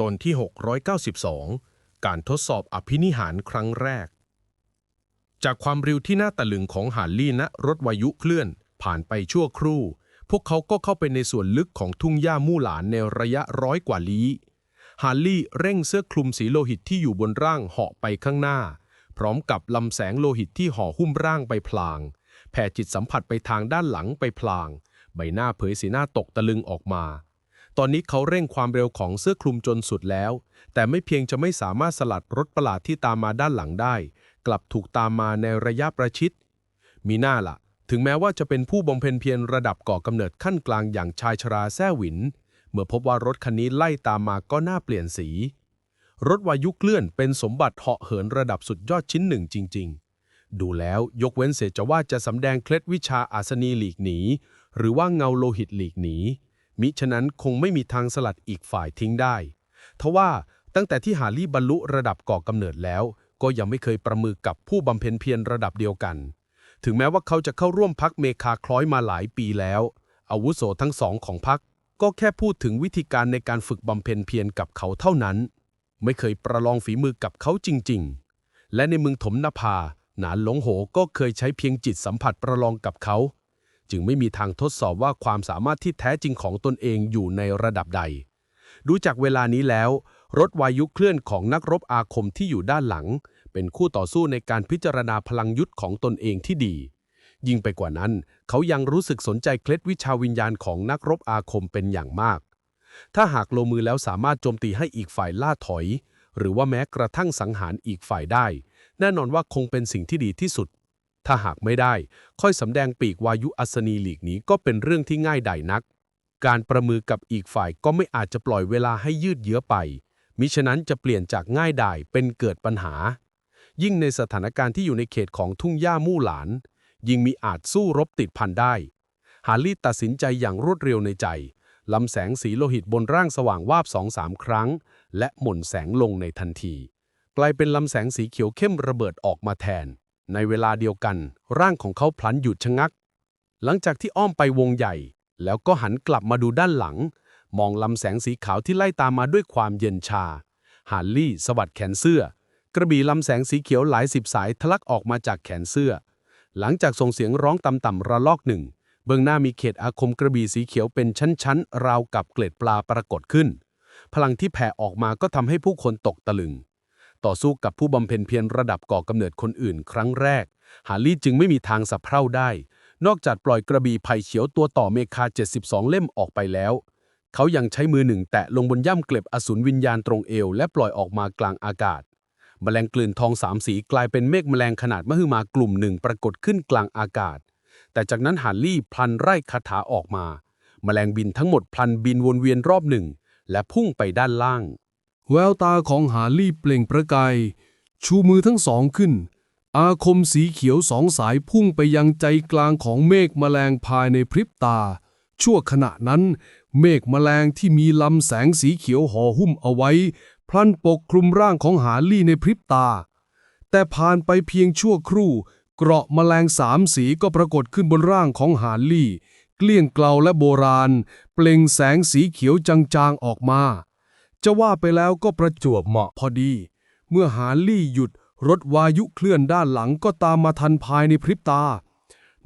ตอนที่ 692 การทดสอบอภินิหารครั้งแรก จากความเร็วที่น่าตะลึงของหาลี่ณรถวายุเคลื่อน ผ่านไปชั่วครู่ พวกเขาก็เข้าไปในส่วนลึกของทุ่งหญ้ามู่หลานในระยะร้อยกว่าลี้ฮาร์ลี่เร่งเสื้อคลุมสีโลหิตที่อยู่บนร่างเหาะไปข้างหน้า พร้อมกับลำแสงโลหิตที่ห่อหุ้มร่างไปพลาง แผ่จิตสัมผัสไปทางด้านหลังไปพลาง ใบหน้าเผยสีหน้าตกตะลึงออกมา ตอนนี้เขาเร่งความเร็วของเสื้อคลุมจนสุดแล้ว แต่ไม่เพียงจะไม่สามารถสลัดรถประหลาดที่ตามมาด้านหลังได้ กลับถูกตามมาในระยะประชิด มีหน้าละ่ะ ถึงแม้ว่าจะเป็นผู้บำเพ็ญเพียรระดับก่อกำเนิดขั้นกลางอย่างชายชราแซ่หวิน เมื่อพบว่ารถคันนี้ไล่ตามมาก็น่าเปลี่ยนสี รถวายุเคลื่อนเป็นสมบัติเหาะเหินระดับสุดยอดชิ้นหนึ่งจริง ๆ ดูแล้วยกเว้นเสียจะว่าจะสำแดงเคล็ดวิชาอาสนีหลีกหนีหรือว่าเงาโลหิตหลีกหนี มิฉะนั้นคงไม่มีทางสลัดอีกฝ่ายทิ้งได้ทว่าตั้งแต่ที่หาลี่บรรลุระดับก่อกำเนิดแล้ว ก็ยังไม่เคยประมือกับผู้บำเพ็ญเพียรระดับเดียวกัน ถึงแม้ว่าเขาจะเข้าร่วมพักเมคาคล้อยมาหลายปีแล้ว อาวุโสทั้งสองของพักก็แค่พูดถึงวิธีการในการฝึกบำเพ็ญเพียรกับเขาเท่านั้น ไม่เคยประลองฝีมือกับเขาจริง ๆ และในเมืองถมนภา หนานหลงโหก็เคยใช้เพียงจิตสัมผัสประลองกับเขา จึงไม่มีทางทดสอบว่าความสามารถที่แท้จริงของตนเองอยู่ในระดับใด ดูจากเวลานี้แล้ว รถวายุเคลื่อนของนักรบอาคมที่อยู่ด้านหลัง เป็นคู่ต่อสู้ในการพิจารณาพลังยุทธของตนเองที่ดี ยิ่งไปกว่านั้น เขายังรู้สึกสนใจเคล็ดวิชาวิญญาณของนักรบอาคมเป็นอย่างมาก ถ้าหากลงมือแล้วสามารถโจมตีให้อีกฝ่ายล่าถอย หรือว่าแม้กระทั่งสังหารอีกฝ่ายได้ แน่นอนว่าคงเป็นสิ่งที่ดีที่สุด ถ้าหากไม่ได้ ค่อยสำแดงปีกวายุอัศนีหลีกนี้ก็เป็นเรื่องที่ง่ายดายนัก การประมือกับอีกฝ่ายก็ไม่อาจจะปล่อยเวลาให้ยืดเยื้อไป มิฉะนั้นจะเปลี่ยนจากง่ายดายเป็นเกิดปัญหา ยิ่งในสถานการณ์ที่อยู่ในเขตของทุ่งหญ้ามู่หลาน ยิ่งมีอาจสู้รบติดพันได้ ฮาร์ลีตัดสินใจอย่างรวดเร็วในใจลำแสงสีโลหิตบนร่างสว่างวาบสองสามครั้ง และหม่นแสงลงในทันที กลายเป็นลำแสงสีเขียวเข้มระเบิดออกมาแทน ในเวลาเดียวกัน ร่างของเขาพลันหยุดชะงัก หลังจากที่อ้อมไปวงใหญ่ แล้วก็หันกลับมาดูด้านหลัง มองลำแสงสีขาวที่ไล่ตามมาด้วยความเย็นชาฮาร์ลี่สวัดแขนเสื้อ กระบี่ลำแสงสีเขียวหลายสิบสายทะลักออกมาจากแขนเสื้อ หลังจากส่งเสียงร้องต่ำๆระลอกหนึ่ง เบื้องหน้ามีเขตอาคมกระบี่สีเขียวเป็นชั้นๆ ราวกับเกล็ดปลาปรากฏขึ้น พลังที่แผ่ออกมาก็ทำให้ผู้คนตกตะลึง ต่อสู้กับผู้บำเพ็ญเพียรระดับก่อกำเนิดคนอื่นครั้งแรก ฮาร์ลี่จึงไม่มีทางสับเพร่าได้ นอกจากปล่อยกระบี่ไผ่เขียวตัวต่อเมคา 72 เล่มออกไปแล้ว เขายังใช้มือหนึ่งแตะลงบนย่ำเกล็บอสูรวิญญาณตรงเอว และปล่อยออกมากลางอากาศแมลงกลืนทองสามสีกลายเป็นเมฆแมลงขนาดมหึมากลุ่มหนึ่งปรากฏขึ้นกลางอากาศ แต่จากนั้นฮาร์ลี่พลันไร่คาถาออกมา แมลงบินทั้งหมดพลันบินวนเวียนรอบหนึ่ง และพุ่งไปด้านล่าง แววตาของหาลี่เปล่งประกาย ชูมือทั้งสองขึ้น อาคมสีเขียวสองสายพุ่งไปยังใจกลางของเมฆแมลงภายในพริบตา ชั่วขณะนั้น เมฆแมลงที่มีลำแสงสีเขียวห่อหุ้มเอาไว้ พลันปกคลุมร่างของหาลี่ในพริบตา แต่ผ่านไปเพียงชั่วครู่ เกราะแมลงสามสีก็ปรากฏขึ้นบนร่างของหาลี่ เกลี้ยงเกลาและโบราณ เปล่งแสงสีเขียวจางๆออกมา จะว่าไปแล้วก็ประจวบเหมาะพอดี เมื่อหาลี่หยุดรถวายุเคลื่อนด้านหลังก็ตามมาทันภายในพริบตา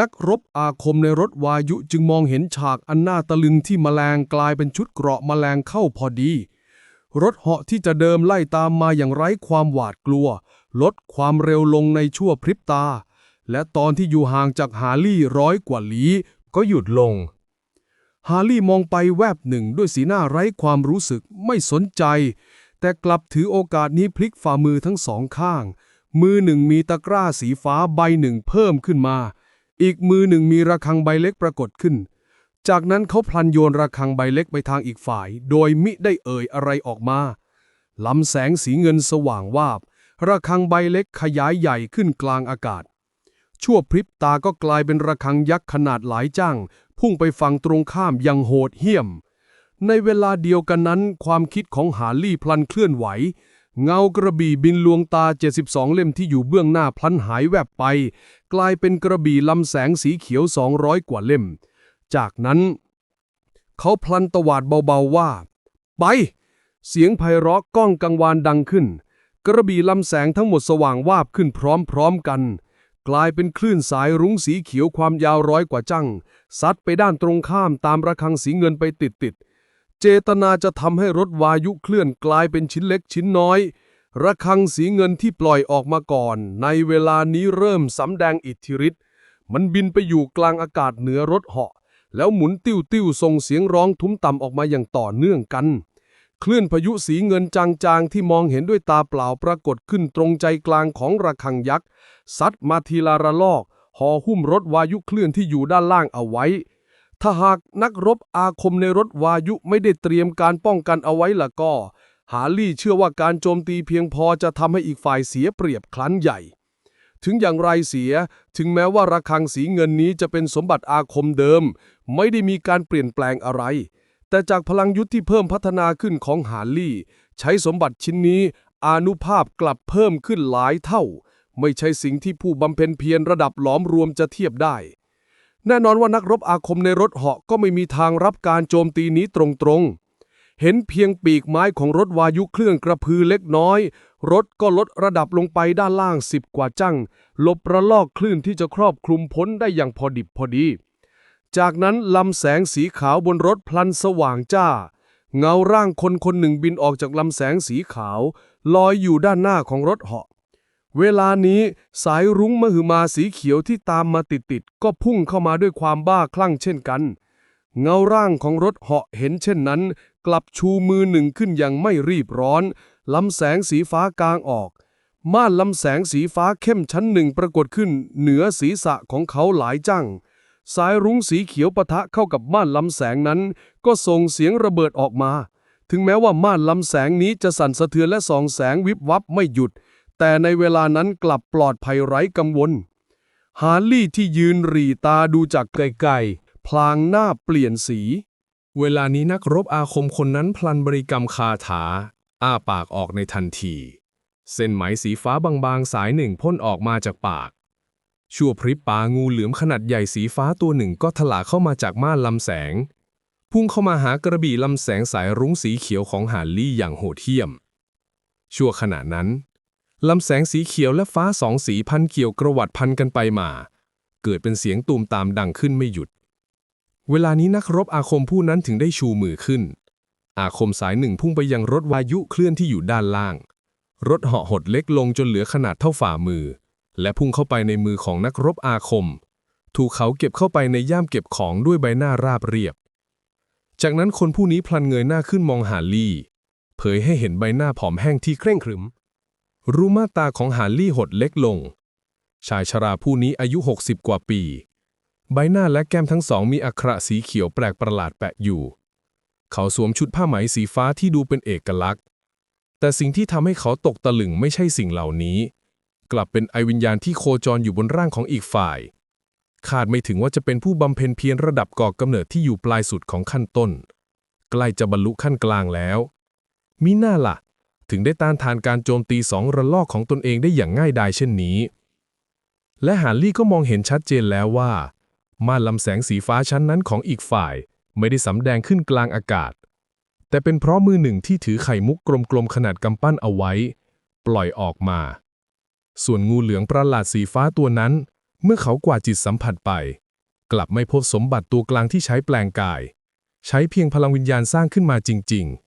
นักรบอาคมในรถวายุจึงมองเห็นฉากอันน่าตะลึงที่แมลงกลายเป็นชุดเกราะแมลงเข้าพอดี รถเหาะที่จะเดิมไล่ตามมาอย่างไร้ความหวาดกลัว ลดความเร็วลงในชั่วพริบตา และตอนที่อยู่ห่างจากฮาลี่ร้อยกว่าลี้ก็หยุดลง ฮารี่มองไปแวบหนึ่งด้วยสีหน้าไร้ความรู้สึกไม่สนใจ แต่กลับถือโอกาสนี้พลิกฝ่ามือทั้งสองข้าง มือหนึ่งมีตะกร้าสีฟ้าใบหนึ่งเพิ่มขึ้นมา อีกมือหนึ่งมีระฆังใบเล็กปรากฏขึ้น จากนั้นเขาพลันโยนระฆังใบเล็กไปทางอีกฝ่าย โดยมิได้เอ่ยอะไรออกมาลำแสงสีเงินสว่างวาบระฆังใบเล็กขยายใหญ่ขึ้นกลางอากาศ ชั่วพริบตาก็กลายเป็นระฆังยักษ์ขนาดหลายจ้าง พุ่งไปฝั่งตรงข้ามอยังโหดเหี้ยม ในเวลาเดียวกันนั้น ความคิดของหาลี่พลันเคลื่อนไหว เงากระบี่บินลวงตา 72 เล่มที่อยู่เบื้องหน้าพลันหายแวบไป กลายเป็นกระบี่ลำแสงสีเขียว 200 กว่าเล่ม จากนั้น เขาพลันตวาดเบาๆว่า ไป เสียงไพเราะก้องกังวานดังขึ้น กระบี่ลำแสงทั้งหมดสว่างวาบขึ้นพร้อมๆกัน กลายเป็นคลื่นสายรุ้งสีเขียวความยาวร้อยกว่าจัง ซัดไปด้านตรงข้ามตามระฆังสีเงินไปติดๆ เจตนาจะทำให้รถวายุเคลื่อนกลายเป็นชิ้นเล็กชิ้นน้อย ระฆังสีเงินที่ปล่อยออกมาก่อน ในเวลานี้เริ่มสำแดงอิทธิฤทธิ์มันบินไปอยู่กลางอากาศเหนือรถเหาะ แล้วหมุนติ้วติ้วๆส่งเสียงร้องทุ้มต่ำออกมาอย่างต่อเนื่องกันคลื่นพายุสีเงินจางๆ ที่มองเห็นด้วยตาเปล่าปรากฏขึ้นตรงใจกลางของระฆังยักษ์ซัดมาทีละระลอก ห่อหุ้มรถวายุเคลื่อนที่อยู่ด้านล่างเอาไว้ ถ้าหากนักรบอาคมในรถวายุไม่ได้เตรียมการป้องกันเอาไว้ล่ะก็หาลี่เชื่อว่าการโจมตีเพียงพอจะทำให้อีกฝ่ายเสียเปรียบครั้นใหญ่ ถึงอย่างไรเสีย ถึงแม้ว่าระฆังสีเงินนี้จะเป็นสมบัติอาคมเดิม ไม่ได้มีการเปลี่ยนแปลงอะไร แต่จากพลังยุทธที่เพิ่มพัฒนาขึ้นของหาลี่ ใช้สมบัติชิ้นนี้อานุภาพกลับเพิ่มขึ้นหลายเท่า ไม่ใช่สิ่งที่ผู้บำเพ็ญเพียรระดับหลอมรวมจะเทียบได้ แน่นอนว่านักรบอาคมในรถเหาะก็ไม่มีทางรับการโจมตีนี้ตรงๆ เห็นเพียงปีกไม้ของรถวายุเครื่องกระพือเล็กน้อย รถก็ลดระดับลงไปด้านล่างสิบกว่าจังลบระลอกคลื่นที่จะครอบคลุมพ้นได้อย่างพอดิบพอดี จากนั้นลำแสงสีขาวบนรถพลันสว่างจ้า เงาร่างคนคนหนึ่งบินออกจากลำแสงสีขาว ลอยอยู่ด้านหน้าของรถเหาะ เวลานี้สายรุ้งมหึมาสีเขียวที่ตามมาติดๆก็พุ่งเข้ามาด้วยความบ้าคลั่งเช่นกัน เงาร่างของรถเหาะเห็นเช่นนั้น กลับชูมือหนึ่งขึ้นอย่างไม่รีบร้อนลำแสงสีฟ้ากลางออก ม่านลำแสงสีฟ้าเข้มชั้นหนึ่งปรากฏขึ้นเหนือศีรษะของเขาหลายจังสายรุ้งสีเขียวปะทะเข้ากับม่านลำแสงนั้น ก็ส่งเสียงระเบิดออกมา ถึงแม้ว่าม่านลำแสงนี้จะสั่นสะเทือนและส่องแสงวิบวับไม่หยุด แต่ในเวลานั้นกลับปลอดภัยไร้กังวล ฮาร์ลี่ที่ยืนรีตาดูจากไกลๆ พลางหน้าเปลี่ยนสี เวลานี้นักรบอาคมคนนั้นพลันบริกรรมคาถา อ้าปากออกในทันที เส้นไหมสีฟ้าบางๆ สายหนึ่งพ่นออกมาจากปาก ชั่วพริบปางูเหลือมขนาดใหญ่สีฟ้าตัวหนึ่งก็ถลาเข้ามาจากม่านลำแสง พุ่งเข้ามาหากระบี่ลำแสงสายรุ้งสีเขียวของหาร์ลี่อย่างโหดเหี้ยมชั่วขณะนั้น ลำแสงสีเขียวและฟ้าสองสีพันเกี่ยวกระวัดพันกันไปมา เกิดเป็นเสียงตูมตามดังขึ้นไม่หยุด เวลานี้นักรบอาคมผู้นั้นถึงได้ชูมือขึ้น อาคมสายหนึ่งพุ่งไปยังรถวายุเคลื่อนที่อยู่ด้านล่าง รถเหาะหดเล็กลงจนเหลือขนาดเท่าฝ่ามือ และพุ่งเข้าไปในมือของนักรบอาคม ถูกเขาเก็บเข้าไปในย่ามเก็บของด้วยใบหน้าราบเรียบ จากนั้นคนผู้นี้พลันเงยหน้าขึ้นมองหาลี่ เผยให้เห็นใบหน้าผอมแห้งที่เคร่งครึม รูม่าตาของหาลี่หดเล็กลง ชายชราผู้นี้อายุ 60 กว่าปี ใบหน้าและแก้มทั้งสองมีอักระสีเขียวแปลกประหลาดแปะอยู่ เขาสวมชุดผ้าไหมสีฟ้าที่ดูเป็นเอกลักษณ์ แต่สิ่งที่ทำให้เขาตกตะลึงไม่ใช่สิ่งเหล่านี้ กลับเป็นไอวิญญาณที่โคจรอยู่บนร่างของอีกฝ่าย คาดไม่ถึงว่าจะเป็นผู้บำเพ็ญเพียรระดับก่อกำเนิดที่อยู่ปลายสุดของขั้นต้น ใกล้จะบรรลุขั้นกลางแล้วมิน่าล่ะ ถึงได้ต้านทานการโจมตีสองระลอกของตนเองได้อย่างง่ายดายเช่นนี้ และฮาร์ลี่ก็มองเห็นชัดเจนแล้วว่า ม่านลำแสงสีฟ้าชั้นนั้นของอีกฝ่ายไม่ได้สำแดงขึ้นกลางอากาศ แต่เป็นเพราะมือหนึ่งที่ถือไข่มุกกลมๆขนาดกำปั้นเอาไว้ ปล่อยออกมา ส่วนงูเหลืองประหลาดสีฟ้าตัวนั้น เมื่อเขากว่าดจิตสัมผัสไป กลับไม่พบสมบัติตัวกลางที่ใช้แปลงกาย ใช้เพียงพลังวิญญาณสร้างขึ้นมาจริง ๆ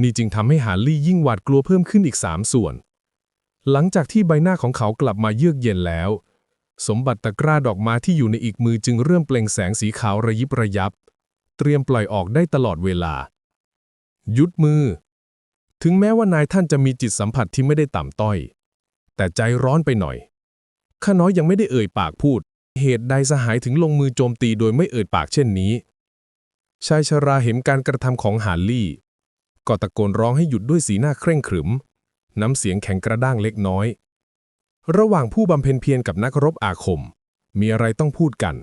นี่จึงทำให้ฮาร์ลี่ยิ่งหวาดกลัวเพิ่มขึ้นอีกสามส่วน หลังจากที่ใบหน้าของเขากลับมาเยือกเย็นแล้ว สมบัติตะกร้าดอกไม้ที่อยู่ในอีกมือจึงเริ่มเปล่งแสงสีขาวระยิบระยับ เตรียมปล่อยออกได้ตลอดเวลา ยุดมือ ถึงแม้ว่านายท่านจะมีจิตสัมผัสที่ไม่ได้ต่ำต้อย แต่ใจร้อนไปหน่อยข้าน้อยยังไม่ได้เอ่ยปากพูด เหตุใดสหายถึงลงมือโจมตีโดยไม่เอ่ยปากเช่นนี้ชายชราเห็นการกระทำของฮาร์ลี่ ก็ตะโกนร้องให้หยุดด้วยสีหน้าเคร่งขรึม น้ำเสียงแข็งกระด้างเล็กน้อย ระหว่างผู้บำเพ็ญเพียรกับนักรบอาคม มีอะไรต้องพูดกัน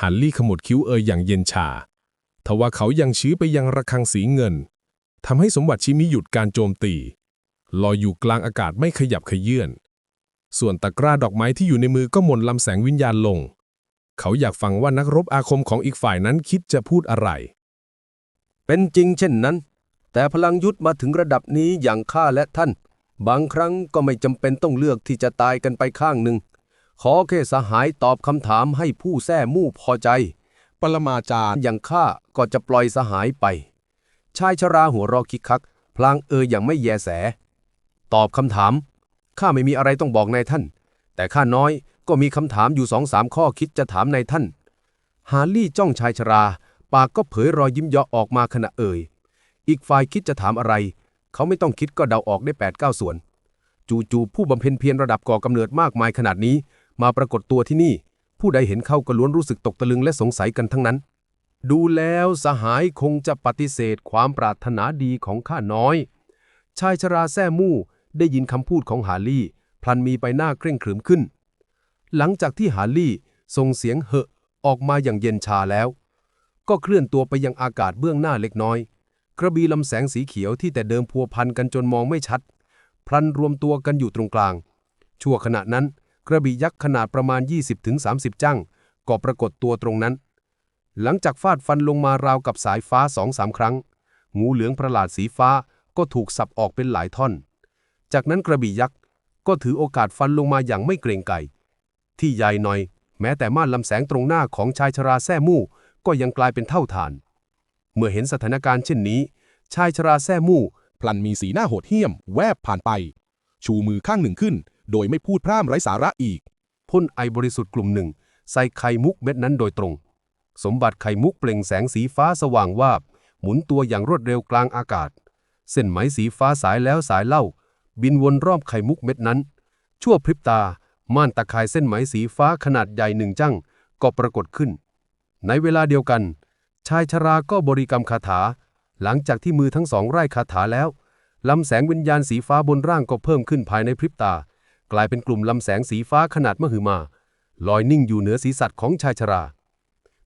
ฮันลี่ขมวดคิ้วเอ่ยอย่างเย็นชา ทว่าเขายังชี้ไปยังระฆังสีเงิน ทำให้สมบัติชิมิหยุดการโจมตี ลอยอยู่กลางอากาศไม่ขยับขยื่น ส่วนตะกร้าดอกไม้ที่อยู่ในมือก็หม่นลำแสงวิญญาณลง เขาอยากฟังว่านักรบอาคมของอีกฝ่ายนั้นคิดจะพูดอะไร เป็นจริงเช่นนั้น แต่พลังยุทธมาถึงระดับนี้อย่างข้าและท่าน บางครั้งก็ไม่จำเป็นต้องเลือกที่จะตายกันไปข้างหนึ่ง ขอแค่สหายตอบคำถามให้ผู้แท้มู่พอใจ ปรมาจารย์อย่างข้าก็จะปล่อยสหายไป ชายชราหัวรอคิกคัก พลางเอออย่างไม่แยแส ตอบคำถาม ข้าไม่มีอะไรต้องบอกนายท่าน แต่ข้าน้อยก็มีคำถามอยู่สองสามข้อคิดจะถามนายท่าน ฮาร์ลี่จ้องชายชรา ปากก็เผยรอยยิ้มเยาะออกมาขณะเอ่ย อีกฝ่ายคิดจะถามอะไร เขาไม่ต้องคิดก็เดาออกได้8ปดเก้าส่วน จู่ๆผู้บำเพ็ญเพียรระดับก่อกำเนิดมากมายขนาดนี้ มาปรากฏตัวที่นี่ ผู้ใดเห็นเข้าก็ล้วนรู้สึกตกตะลึงและสงสัยกันทั้งนั้น ดูแล้วสหายคงจะปฏิเสธความปรารถนาดีของข้าน้อย ชายชราแซ่มู่ได้ยินคำพูดของฮาลี่ พลันมีใบหน้าเคร่งขรึมขึ้น หลังจากที่ฮาลี่ส่งเสียงเหอะออกมาอย่างเย็นชาแล้ว ก็เคลื่อนตัวไปยังอากาศเบื้องหน้าเล็กน้อย กระบี่ลำแสงสีเขียวที่แต่เดิมพัวพันกันจนมองไม่ชัด พลันรวมตัวกันอยู่ตรงกลาง ชั่วขณะนั้น กระบี่ยักษ์ขนาดประมาณ 20-30 จั่งก็ปรากฏตัวตรงนั้น หลังจากฟาดฟันลงมาราวกับสายฟ้าสองสามครั้ง งูเหลืองประหลาดสีฟ้าก็ถูกสับออกเป็นหลายท่อน จากนั้นกระบี่ยักษ์ก็ถือโอกาสฟันลงมาอย่างไม่เกรงไกที่ใหญ่หน่อย แม้แต่ม่านลำแสงตรงหน้าของชายชราแซ่มู่ก็ยังกลายเป็นเท่าฐาน เมื่อเห็นสถานการณ์เช่นนี้ ชายชราแซ่มู่ พลันมีสีหน้าโหดเหี้ยม แวบผ่านไป ชูมือข้างหนึ่งขึ้น โดยไม่พูดพร่ำไร้สาระอีก พ่นไอบริสุทธิ์กลุ่มหนึ่ง ใส่ไข่มุกเม็ดนั้นโดยตรง สมบัติไข่มุกเปล่งแสงสีฟ้าสว่างวาบ หมุนตัวอย่างรวดเร็วกลางอากาศ เส้นไหมสีฟ้าสายแล้วสายเล่า บินวนรอบไข่มุกเม็ดนั้น ชั่วพริบตา ม่านตะข่ายเส้นไหมสีฟ้าขนาดใหญ่หนึ่งจั่งก็ปรากฏขึ้น ในเวลาเดียวกัน ชายชราก็บริกรรมคาถา หลังจากที่มือทั้งสองไร้คาถาแล้วลำแสงวิญญาณสีฟ้าบนร่างก็เพิ่มขึ้นภายในพริบตา กลายเป็นกลุ่มลำแสงสีฟ้าขนาดมหึมา ลอยนิ่งอยู่เหนือศีรษะของชายชรา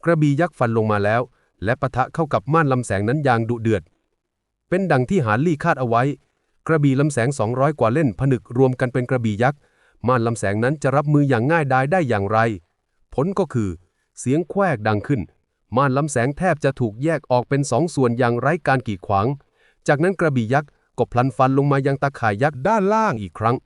กระบี่ยักษ์ฟันลงมาแล้ว และปะทะเข้ากับม่านลำแสงนั้นอย่างดุเดือด เป็นดังที่หาลี่คาดเอาไว้ กระบี่ลำแสง 200 กว่าเล่นผนึกรวมกันเป็นกระบี่ยักษ์ม่านลำแสงนั้นจะรับมืออย่างง่ายดายได้อย่างไร ผลก็คือ เสียงแควกดังขึ้น ม่านลำแสงแทบจะถูกแยกออกเป็นสองส่วนอย่างไร้การกีดขวาง จากนั้นกระบี่ยักษ์ก็พลันฟันลงมายังตาข่ายยักษ์ด้านล่างอีกครั้ง